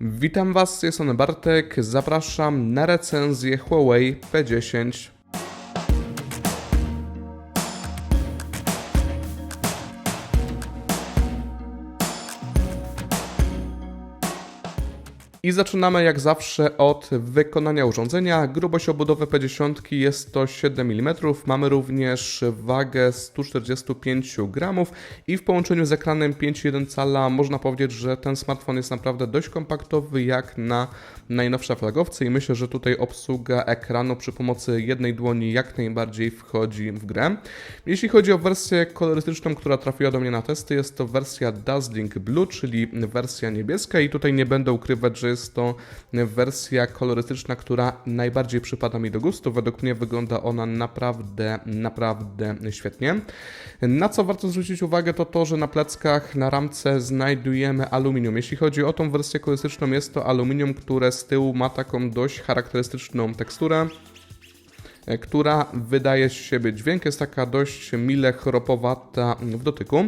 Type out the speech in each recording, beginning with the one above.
Witam Was, jestem Bartek, zapraszam na recenzję Huawei P10. I zaczynamy jak zawsze od wykonania urządzenia. Grubość obudowy P10 jest to 7 mm. Mamy również wagę 145 gramów i w połączeniu z ekranem 5,1 cala można powiedzieć, że ten smartfon jest naprawdę dość kompaktowy jak na najnowsze flagowce i myślę, że tutaj obsługa ekranu przy pomocy jednej dłoni jak najbardziej wchodzi w grę. Jeśli chodzi o wersję kolorystyczną, która trafiła do mnie na testy, jest to wersja Dazzling Blue, czyli wersja niebieska i tutaj nie będę ukrywać, że jest to wersja kolorystyczna, która najbardziej przypada mi do gustu. Według mnie wygląda ona naprawdę, naprawdę świetnie. Na co warto zwrócić uwagę to to, że na pleckach, na ramce znajdujemy aluminium. Jeśli chodzi o tą wersję kolorystyczną, jest to aluminium, które z tyłu ma taką dość charakterystyczną teksturę która wydaje z siebie dźwięk, jest taka dość mile chropowata w dotyku.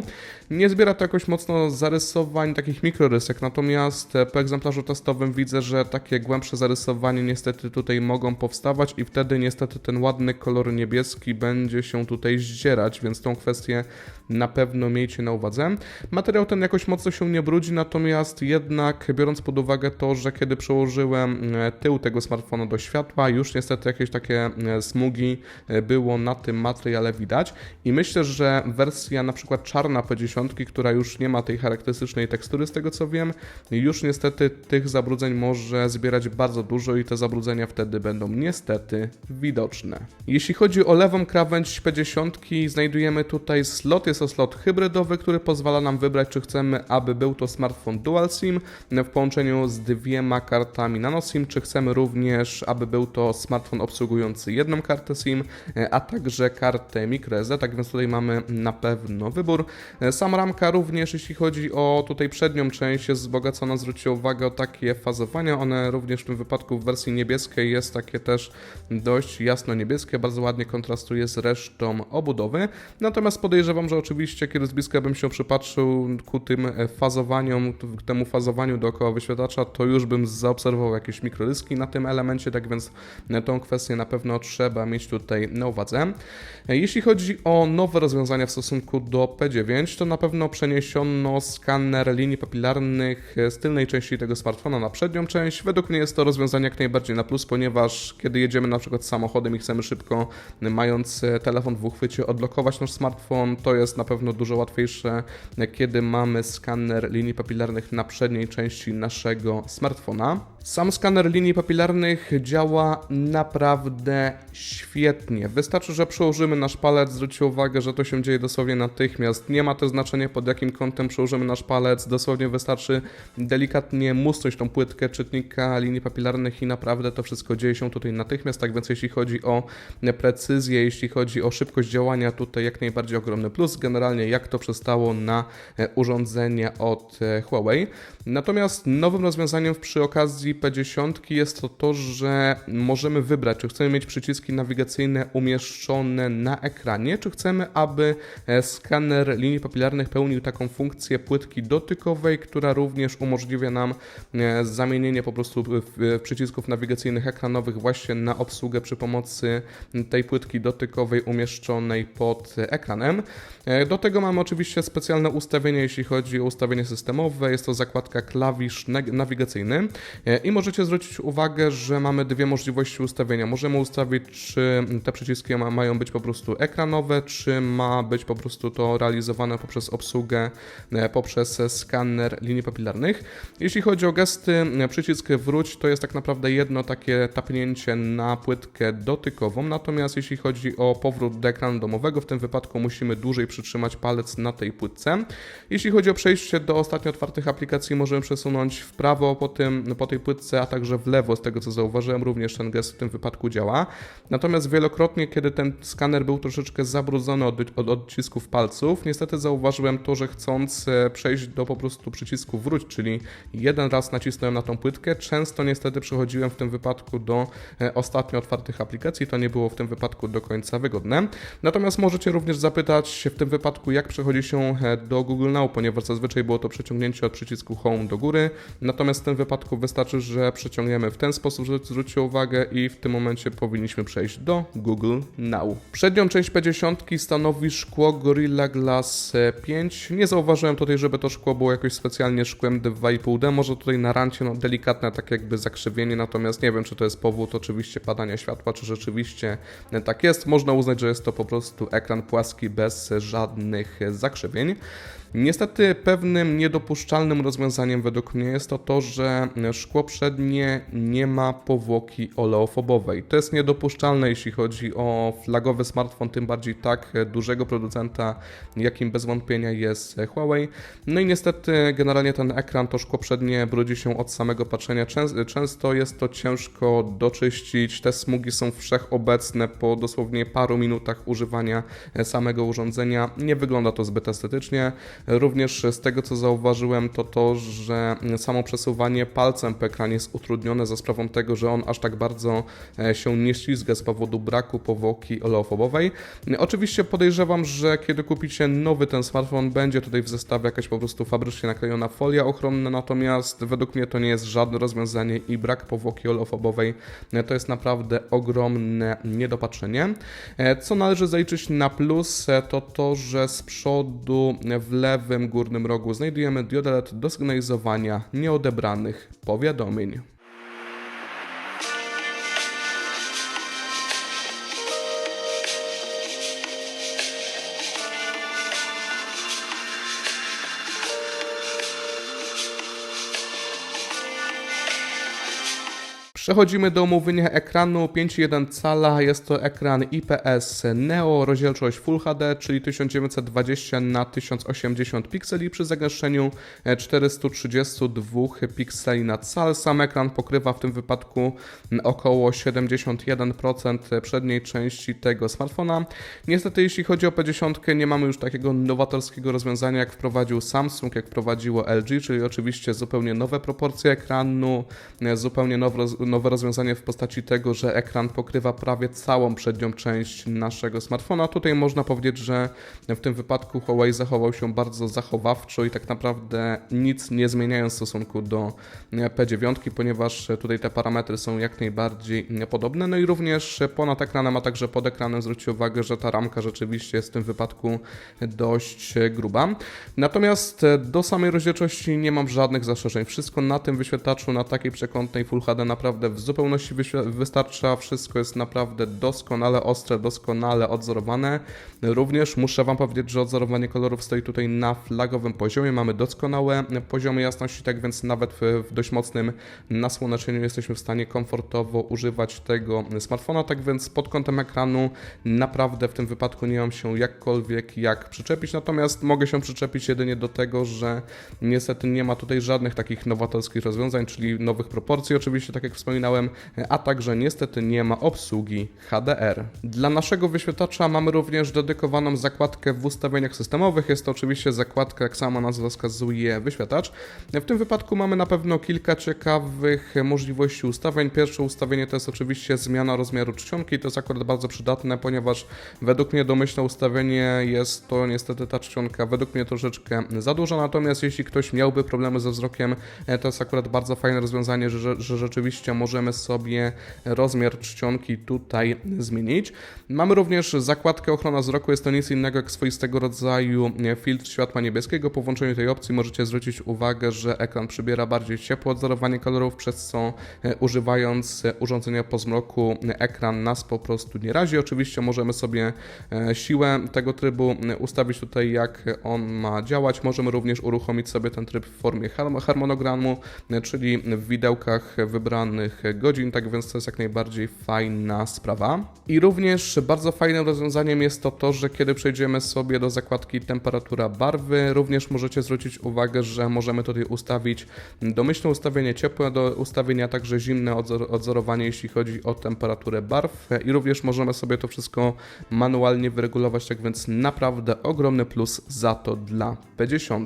Nie zbiera to jakoś mocno zarysowań, takich mikrorysek, natomiast e, po egzemplarzu testowym widzę, że takie głębsze zarysowania niestety tutaj mogą powstawać i wtedy niestety ten ładny kolor niebieski będzie się tutaj zdzierać, więc tą kwestię na pewno miejcie na uwadze. Materiał ten jakoś mocno się nie brudzi, natomiast jednak biorąc pod uwagę to, że kiedy przełożyłem e, tył tego smartfona do światła, już niestety jakieś takie e, smugi e, było na tym materiale widać i myślę, że wersja na przykład czarna P10, która już nie ma tej charakterystycznej tekstury z tego co wiem, już niestety tych zabrudzeń może zbierać bardzo dużo i te zabrudzenia wtedy będą niestety widoczne. Jeśli chodzi o lewą krawędź P10, znajdujemy tutaj slot, jest to slot hybrydowy, który pozwala nam wybrać, czy chcemy, aby był to smartfon Dual SIM w połączeniu z dwiema kartami nano SIM, czy chcemy również, aby był to smartfon obsługujący jedną kartę SIM, a także kartę microSD, tak więc tutaj mamy na pewno wybór. Sama ramka również, jeśli chodzi o tutaj przednią część, jest wzbogacona, zwróćcie uwagę o takie fazowania, one również w tym wypadku w wersji niebieskiej jest takie też dość jasno niebieskie, bardzo ładnie kontrastuje z resztą obudowy, natomiast podejrzewam, że oczywiście, kiedy z bliska bym się przypatrzył ku tym e, fazowaniom, temu fazowaniu dookoła wyświetlacza, to już bym zaobserwował jakieś mikroryski na tym elemencie, tak więc e, tą kwestię na pewno trzeba mieć tutaj na uwadze. Jeśli chodzi o nowe rozwiązania w stosunku do P9, to na pewno przeniesiono skaner linii papilarnych z tylnej części tego smartfona na przednią część. Według mnie jest to rozwiązanie jak najbardziej na plus, ponieważ kiedy jedziemy na przykład samochodem i chcemy szybko, mając telefon w uchwycie, odblokować nasz smartfon, to jest na pewno dużo łatwiejsze, kiedy mamy skaner linii papilarnych na przedniej części naszego smartfona. Sam skaner linii papilarnych działa naprawdę świetnie. Wystarczy, że przełożymy nasz palec, zwróćcie uwagę, że to się dzieje dosłownie natychmiast. Nie ma też znaczenia pod jakim kątem przełożymy nasz palec, dosłownie wystarczy delikatnie musnąć tą płytkę czytnika linii papilarnych i naprawdę to wszystko dzieje się tutaj natychmiast. Tak więc jeśli chodzi o precyzję, jeśli chodzi o szybkość działania, tutaj jak najbardziej ogromny plus. Generalnie jak to przystało na urządzenie od Huawei. Natomiast nowym rozwiązaniem przy okazji P10 jest to to, że możemy wybrać, czy chcemy mieć przyciski nawigacyjne umieszczone na ekranie, czy chcemy, aby skaner linii papilarnych pełnił taką funkcję płytki dotykowej, która również umożliwia nam zamienienie po prostu przycisków nawigacyjnych ekranowych właśnie na obsługę przy pomocy tej płytki dotykowej umieszczonej pod ekranem. Do tego mamy oczywiście specjalne ustawienie, jeśli chodzi o ustawienie systemowe. Jest to zakładka klawisz nawigacyjny i możecie zwrócić uwagę, że mamy dwie możliwości ustawienia. Możemy ustawić, czy te przyciski ma, mają być po prostu ekranowe, czy ma być po prostu to realizowane poprzez obsługę, poprzez skaner linii papilarnych. Jeśli chodzi o gesty, przycisk wróć to jest tak naprawdę jedno takie tapnięcie na płytkę dotykową, natomiast jeśli chodzi o powrót do ekranu domowego, w tym wypadku musimy dłużej przytrzymać palec na tej płytce. Jeśli chodzi o przejście do ostatnio otwartych aplikacji, możemy przesunąć w prawo po, tym, po tej płytce płytce, a także w lewo, z tego co zauważyłem, również ten gest w tym wypadku działa. Natomiast wielokrotnie, kiedy ten skaner był troszeczkę zabrudzony od, od odcisków palców, niestety zauważyłem to, że chcąc e, przejść do po prostu przycisku wróć, czyli jeden raz nacisnąłem na tą płytkę, często niestety przechodziłem w tym wypadku do e, ostatnio otwartych aplikacji, to nie było w tym wypadku do końca wygodne. Natomiast możecie również zapytać w tym wypadku, jak przechodzi się e, do Google Now, ponieważ zazwyczaj było to przeciągnięcie od przycisku Home do góry, natomiast w tym wypadku wystarczy, że przeciągniemy w ten sposób, że zwróćcie uwagę i w tym momencie powinniśmy przejść do Google Now. Przednią część P10 stanowi szkło Gorilla Glass 5. Nie zauważyłem tutaj, żeby to szkło było jakoś specjalnie szkłem 2,5D, może tutaj na rancie no, delikatne tak jakby zakrzywienie, natomiast nie wiem, czy to jest powód oczywiście padania światła, czy rzeczywiście tak jest. Można uznać, że jest to po prostu ekran płaski bez żadnych zakrzywień. Niestety pewnym niedopuszczalnym rozwiązaniem według mnie jest to to, że szkło przednie nie ma powłoki oleofobowej. To jest niedopuszczalne, jeśli chodzi o flagowy smartfon, tym bardziej tak dużego producenta, jakim bez wątpienia jest Huawei. No i niestety generalnie ten ekran, to szkło przednie brudzi się od samego patrzenia. Często jest to ciężko doczyścić. Te smugi są wszechobecne po dosłownie paru minutach używania samego urządzenia. Nie wygląda to zbyt estetycznie. Również z tego co zauważyłem, to to, że samo przesuwanie palcem po ekranie jest utrudnione za sprawą tego, że on aż tak bardzo e, się nie ślizga z powodu braku powłoki oleofobowej. Oczywiście podejrzewam, że kiedy kupicie nowy ten smartfon, będzie tutaj w zestawie jakaś po prostu fabrycznie naklejona folia ochronna, natomiast według mnie to nie jest żadne rozwiązanie i brak powłoki oleofobowej e, to jest naprawdę ogromne niedopatrzenie. E, co należy zaliczyć na plus, to to, że z przodu w lewo lewym górnym rogu znajdujemy diodę do sygnalizowania nieodebranych powiadomień. Przechodzimy do omówienia ekranu 5,1 cala. Jest to ekran IPS Neo, rozdzielczość Full HD, czyli 1920 na 1080 pikseli przy zagęszczeniu 432 pikseli na cal. Sam ekran pokrywa w tym wypadku około 71% przedniej części tego smartfona. Niestety jeśli chodzi o P10 nie mamy już takiego nowatorskiego rozwiązania jak wprowadził Samsung, jak wprowadziło LG, czyli oczywiście zupełnie nowe proporcje ekranu, zupełnie nowe nowe rozwiązanie w postaci tego, że ekran pokrywa prawie całą przednią część naszego smartfona. Tutaj można powiedzieć, że w tym wypadku Huawei zachował się bardzo zachowawczo i tak naprawdę nic nie zmieniając w stosunku do P9, ponieważ tutaj te parametry są jak najbardziej podobne. No i również ponad ekranem, a także pod ekranem zwróćcie uwagę, że ta ramka rzeczywiście jest w tym wypadku dość gruba. Natomiast do samej rozdzielczości nie mam żadnych zastrzeżeń. Wszystko na tym wyświetlaczu, na takiej przekątnej Full HD naprawdę naprawdę w zupełności wystarcza. Wszystko jest naprawdę doskonale ostre, doskonale odzorowane. Również muszę Wam powiedzieć, że odzorowanie kolorów stoi tutaj na flagowym poziomie. Mamy doskonałe poziomy jasności, tak więc nawet w, dość mocnym nasłonecznieniu jesteśmy w stanie komfortowo używać tego smartfona. Tak więc pod kątem ekranu naprawdę w tym wypadku nie mam się jakkolwiek jak przyczepić. Natomiast mogę się przyczepić jedynie do tego, że niestety nie ma tutaj żadnych takich nowatorskich rozwiązań, czyli nowych proporcji, oczywiście, tak jak wspomniałem wspominałem, a także niestety nie ma obsługi HDR. Dla naszego wyświetlacza mamy również dedykowaną zakładkę w ustawieniach systemowych. Jest to oczywiście zakładka, jak sama nazwa wskazuje, wyświetlacz. W tym wypadku mamy na pewno kilka ciekawych możliwości ustawień. Pierwsze ustawienie to jest oczywiście zmiana rozmiaru czcionki. To jest akurat bardzo przydatne, ponieważ według mnie domyślne ustawienie jest to niestety ta czcionka według mnie troszeczkę za duża. Natomiast jeśli ktoś miałby problemy ze wzrokiem, to jest akurat bardzo fajne rozwiązanie, że, że rzeczywiście możemy sobie rozmiar czcionki tutaj zmienić. Mamy również zakładkę ochrona wzroku, jest to nic innego jak swoistego rodzaju filtr światła niebieskiego. Po włączeniu tej opcji możecie zwrócić uwagę, że ekran przybiera bardziej ciepłe odzorowanie kolorów, przez co e, używając urządzenia po zmroku ekran nas po prostu nie razi. Oczywiście możemy sobie e, siłę tego trybu ustawić tutaj jak on ma działać. Możemy również uruchomić sobie ten tryb w formie harmonogramu, czyli w widełkach wybranych godzin, tak więc to jest jak najbardziej fajna sprawa. I również bardzo fajnym rozwiązaniem jest to to, że kiedy przejdziemy sobie do zakładki temperatura barwy, również możecie zwrócić uwagę, że możemy tutaj ustawić domyślne ustawienie ciepłe do ustawienia, także zimne odzor- odzorowanie, jeśli chodzi o temperaturę barw i również możemy sobie to wszystko manualnie wyregulować, tak więc naprawdę ogromny plus za to dla P10.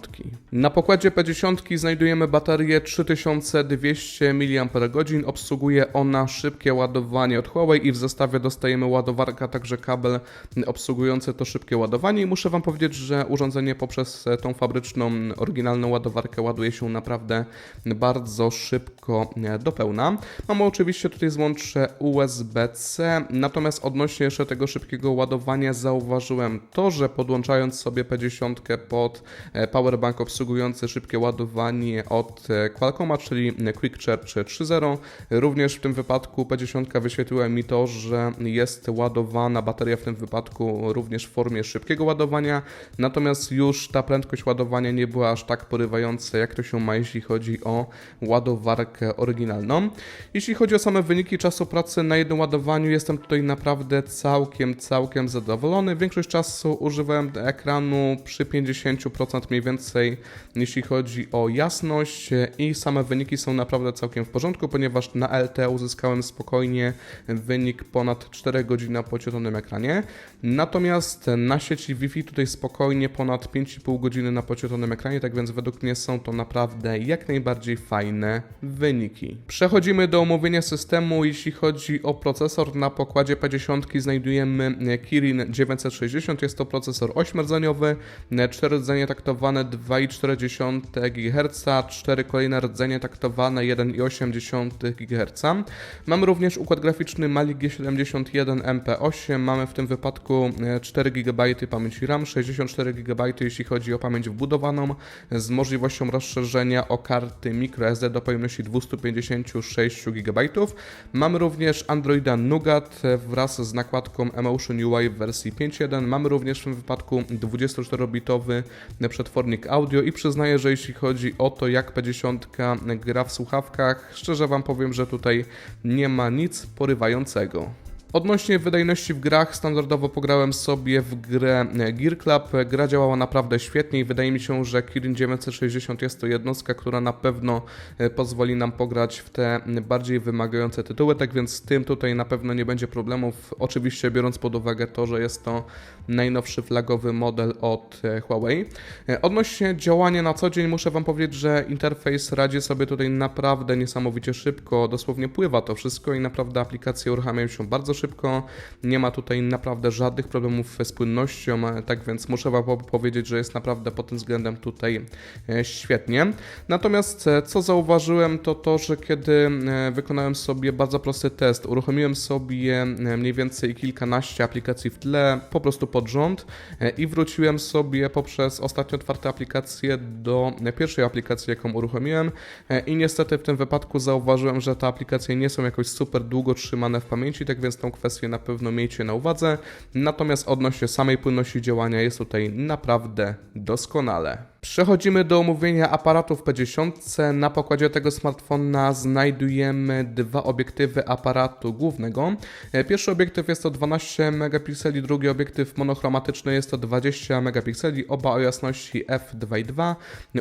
Na pokładzie P10 znajdujemy baterię 3200 mAh, obsługuje ona szybkie ładowanie od Huawei i w zestawie dostajemy ładowarkę, a także kabel obsługujący to szybkie ładowanie i muszę Wam powiedzieć, że urządzenie poprzez tą fabryczną, oryginalną ładowarkę ładuje się naprawdę bardzo szybko e, do pełna. Mamy oczywiście tutaj złącze USB-C, natomiast odnośnie jeszcze tego szybkiego ładowania zauważyłem to, że podłączając sobie P10 pod e, powerbank obsługujący szybkie ładowanie od e, Qualcomma, czyli Quick Charge 3.0, również w tym wypadku P10 wyświetliła mi to, że jest ładowana bateria w tym wypadku również w formie szybkiego ładowania, natomiast już ta prędkość ładowania nie była aż tak porywająca, jak to się ma, jeśli chodzi o ładowarkę oryginalną. Jeśli chodzi o same wyniki czasu pracy na jednym ładowaniu, jestem tutaj naprawdę całkiem, całkiem zadowolony. Większość czasu używałem ekranu przy 50% mniej więcej, jeśli chodzi o jasność i same wyniki są naprawdę całkiem w porządku, ponieważ na LTE uzyskałem spokojnie wynik ponad 4 godziny na pociążonym ekranie. Natomiast na sieci Wi-Fi tutaj spokojnie ponad 5,5 godziny na pociążonym ekranie, tak więc według mnie są to naprawdę jak najbardziej fajne wyniki. Przechodzimy do omówienia systemu. Jeśli chodzi o procesor, na pokładzie P10 znajdujemy Kirin 960. Jest to procesor 8-rdzeniowy, 4 rdzenie taktowane 2,4 GHz, 4 kolejne rdzenie taktowane 1,8 GHz. Mamy również układ graficzny Mali G71 MP8. Mamy w tym wypadku 4 GB pamięci RAM, 64 GB jeśli chodzi o pamięć wbudowaną, z możliwością rozszerzenia o karty microSD do pojemności 256 GB. Mamy również Androida Nougat wraz z nakładką Emotion UI w wersji 5.1. Mamy również w tym wypadku 24-bitowy przetwornik audio i przyznaję, że jeśli chodzi o to, jak P10 gra w słuchawkach, szczerze Wam powiem, że tutaj nie ma nic porywającego. Odnośnie wydajności w grach, standardowo pograłem sobie w grę Gear Club. Gra działała naprawdę świetnie i wydaje mi się, że Kirin 960 jest to jednostka, która na pewno e, pozwoli nam pograć w te bardziej wymagające tytuły, tak więc z tym tutaj na pewno nie będzie problemów. Oczywiście biorąc pod uwagę to, że jest to najnowszy flagowy model od e, Huawei. E, Odnośnie działania na co dzień muszę Wam powiedzieć, że interfejs radzi sobie tutaj naprawdę niesamowicie szybko, dosłownie pływa to wszystko i naprawdę aplikacje uruchamiają się bardzo szybko. Nie ma tutaj naprawdę żadnych problemów z płynnością, e, tak więc muszę Wam po- powiedzieć, że jest naprawdę pod tym względem tutaj e, świetnie. Natomiast e, co zauważyłem to to, że kiedy wykonałem sobie bardzo prosty test, uruchomiłem sobie mniej więcej kilkanaście aplikacji w tle, po prostu pod rząd i wróciłem sobie poprzez ostatnio otwarte aplikacje do pierwszej aplikacji, jaką uruchomiłem i niestety w tym wypadku zauważyłem, że te aplikacje nie są jakoś super długo trzymane w pamięci, tak więc tą kwestię na pewno miejcie na uwadze. Natomiast odnośnie samej płynności działania jest tutaj naprawdę doskonale. Przechodzimy do omówienia aparatów P10. Na pokładzie tego smartfona znajdujemy dwa obiektywy aparatu głównego. E, Pierwszy obiektyw jest to 12 megapikseli, drugi obiektyw monochromatyczny jest to 20 megapikseli, oba o jasności f2.2.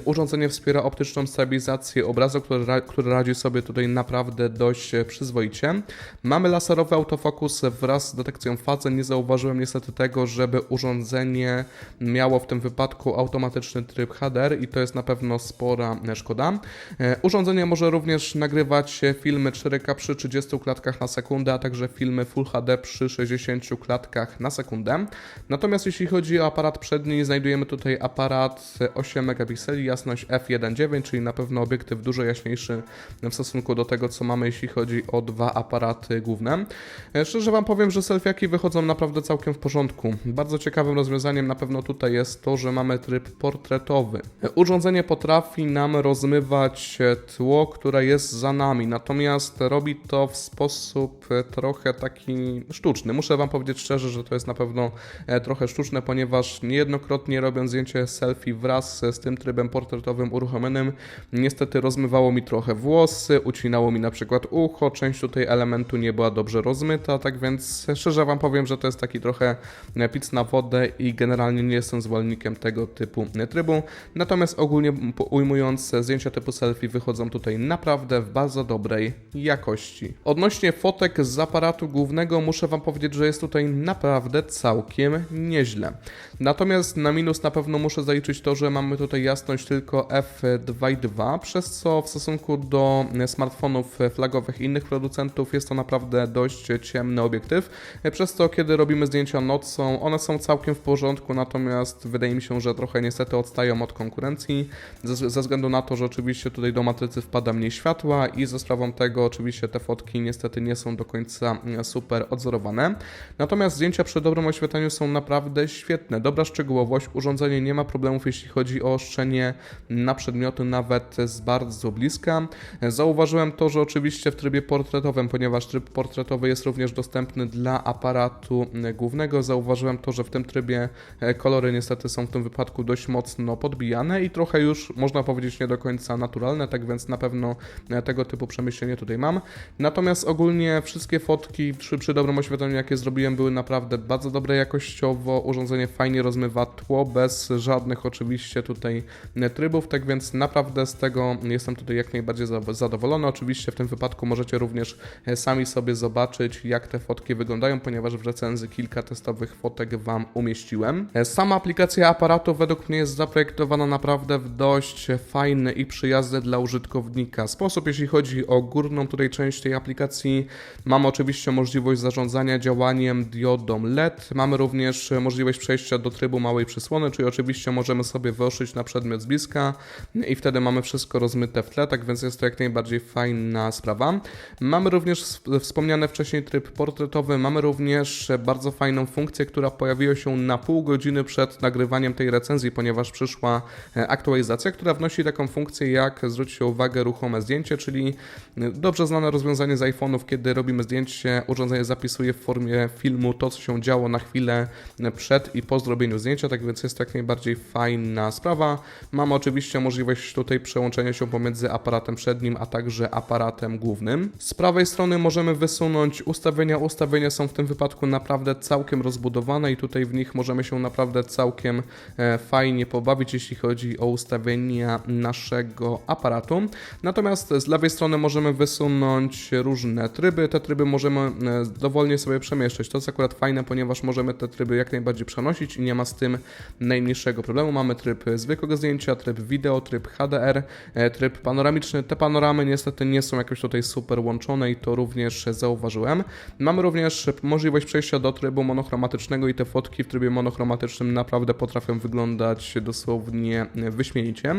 Urządzenie wspiera optyczną stabilizację obrazu, który, ra- który radzi sobie tutaj naprawdę dość e, przyzwoicie. Mamy laserowy autofokus wraz z detekcją fazy. Nie zauważyłem niestety tego, żeby urządzenie miało w tym wypadku automatyczny tryb HDR i to jest na pewno spora e, szkoda. E, Urządzenie może również nagrywać filmy 4K przy 30 klatkach na sekundę, a także filmy Full HD przy 60 klatkach na sekundę. Natomiast jeśli chodzi o aparat przedni, znajdujemy tutaj aparat 8 megapikseli, jasność f1.9, czyli na pewno obiektyw dużo jaśniejszy w stosunku do tego, co mamy, jeśli chodzi o dwa aparaty główne. E, Szczerze Wam powiem, że selfiaki wychodzą naprawdę całkiem w porządku. Bardzo ciekawym rozwiązaniem na pewno tutaj jest to, że mamy tryb portretowy Urządzenie potrafi nam rozmywać e, tło, które jest za nami, natomiast robi to w sposób e, trochę taki sztuczny. Muszę Wam powiedzieć szczerze, że to jest na pewno e, trochę sztuczne, ponieważ niejednokrotnie robiąc zdjęcie selfie wraz z tym trybem portretowym uruchomionym, niestety rozmywało mi trochę włosy, ucinało mi na przykład ucho, część tutaj elementu nie była dobrze rozmyta, tak więc szczerze Wam powiem, że to jest taki trochę pic na wodę i generalnie nie jestem zwolennikiem tego typu trybu. Natomiast ogólnie ujmując, zdjęcia typu selfie wychodzą tutaj naprawdę w bardzo dobrej jakości. Odnośnie fotek z aparatu głównego muszę Wam powiedzieć, że jest tutaj naprawdę całkiem nieźle. Natomiast na minus na pewno muszę zaliczyć to, że mamy tutaj jasność tylko f2.2, przez co w stosunku do smartfonów flagowych innych producentów jest to naprawdę dość ciemny obiektyw, przez co kiedy robimy zdjęcia nocą, one są całkiem w porządku, natomiast wydaje mi się, że trochę niestety odstają od konkurencji, ze, ze względu na to, że oczywiście tutaj do matrycy wpada mniej światła i ze sprawą tego oczywiście te fotki niestety nie są do końca super odzorowane. Natomiast zdjęcia przy dobrym oświetleniu są naprawdę świetne, dobra szczegółowość, urządzenie nie ma problemów jeśli chodzi o ostrzenie na przedmioty nawet z bardzo bliska. Zauważyłem to, że oczywiście w trybie portretowym, ponieważ tryb portretowy jest również dostępny dla aparatu głównego, zauważyłem to, że w tym trybie kolory niestety są w tym wypadku dość mocno podbijane i trochę już można powiedzieć nie do końca naturalne, tak więc na pewno tego typu przemyślenie tutaj mam. Natomiast ogólnie wszystkie fotki przy, przy dobrym oświetleniu, jakie zrobiłem, były naprawdę bardzo dobre jakościowo. Urządzenie fajnie rozmywa tło, bez żadnych oczywiście tutaj trybów, tak więc naprawdę z tego jestem tutaj jak najbardziej zadowolony. Oczywiście w tym wypadku możecie również sami sobie zobaczyć, jak te fotki wyglądają, ponieważ w recenzji kilka testowych fotek Wam umieściłem. Sama aplikacja aparatu według mnie jest zaprojektowana naprawdę w dość fajny i przyjazny dla użytkownika sposób. Jeśli chodzi o górną tutaj część tej aplikacji, mamy oczywiście możliwość zarządzania działaniem diodą LED. Mamy również możliwość przejścia do trybu małej przysłony, czyli oczywiście możemy sobie wyszyć na przedmiot z bliska i wtedy mamy wszystko rozmyte w tle, tak więc jest to jak najbardziej fajna sprawa. Mamy również wspomniany wcześniej tryb portretowy, mamy również bardzo fajną funkcję, która pojawiła się na pół godziny przed nagrywaniem tej recenzji, ponieważ przyszła aktualizacja, która wnosi taką funkcję jak, zwróćcie uwagę, ruchome zdjęcie, czyli dobrze znane rozwiązanie z iPhone'ów, kiedy robimy zdjęcie, urządzenie zapisuje w formie filmu to, co się działo na chwilę przed i po zrobieniu zdjęcia, tak więc jest jak najbardziej fajna sprawa. Mamy oczywiście możliwość tutaj przełączenia się pomiędzy aparatem przednim, a także aparatem głównym. Z prawej strony możemy wysunąć ustawienia. Ustawienia są w tym wypadku naprawdę całkiem rozbudowane i tutaj w nich możemy się naprawdę całkiem e, fajnie pobawić, jeśli chodzi o ustawienia naszego aparatu. Natomiast z lewej strony możemy wysunąć różne tryby. Te tryby możemy e, dowolnie sobie przemieszczać. To jest akurat fajne, ponieważ możemy te tryby jak najbardziej przenosić i nie ma z tym najmniejszego problemu. Mamy tryb zwykłego zdjęcia, tryb wideo, tryb HDR, e, tryb panoramiczny. Te panoramy niestety nie są jakoś tutaj super łączone i to również zauważyłem. Mamy również możliwość przejścia do trybu monochromatycznego i te fotki w trybie monochromatycznym naprawdę potrafią wyglądać dosłownie wyśmienicie.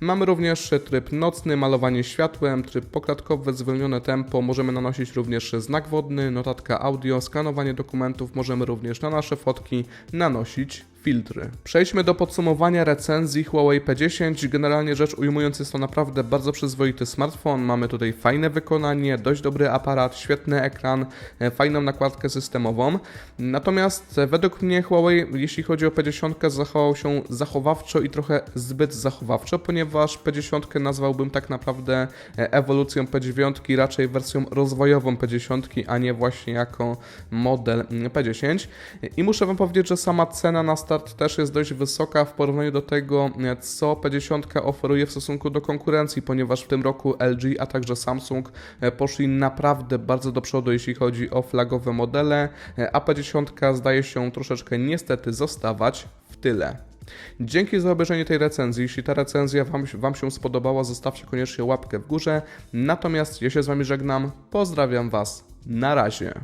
Mamy również tryb nocny, malowanie światłem, tryb poklatkowy, zwolnione tempo, możemy nanosić również znak wodny, notatka audio, skanowanie dokumentów, możemy również na nasze fotki nanosić filtry. Przejdźmy do podsumowania recenzji Huawei P10. Generalnie rzecz ujmując, jest to naprawdę bardzo przyzwoity smartfon. Mamy tutaj fajne wykonanie, dość dobry aparat, świetny ekran, e, fajną nakładkę systemową. Natomiast według mnie Huawei, jeśli chodzi o P10, zachował się zachowawczo i trochę zbyt zachowawczo, ponieważ P10 nazwałbym tak naprawdę e, ewolucją P9, raczej wersją rozwojową P10, a nie właśnie jako model P10. I muszę Wam powiedzieć, że sama cena na start też jest dość wysoka w porównaniu do tego, co P10 oferuje w stosunku do konkurencji, ponieważ w tym roku LG, a także Samsung e, poszli naprawdę bardzo do przodu, jeśli chodzi o flagowe modele, e, a P10 zdaje się troszeczkę niestety zostawać w tyle. Dzięki za obejrzenie tej recenzji. Jeśli ta recenzja wam, wam, się spodobała, zostawcie koniecznie łapkę w górze. Natomiast ja się z Wami żegnam. Pozdrawiam Was. Na razie.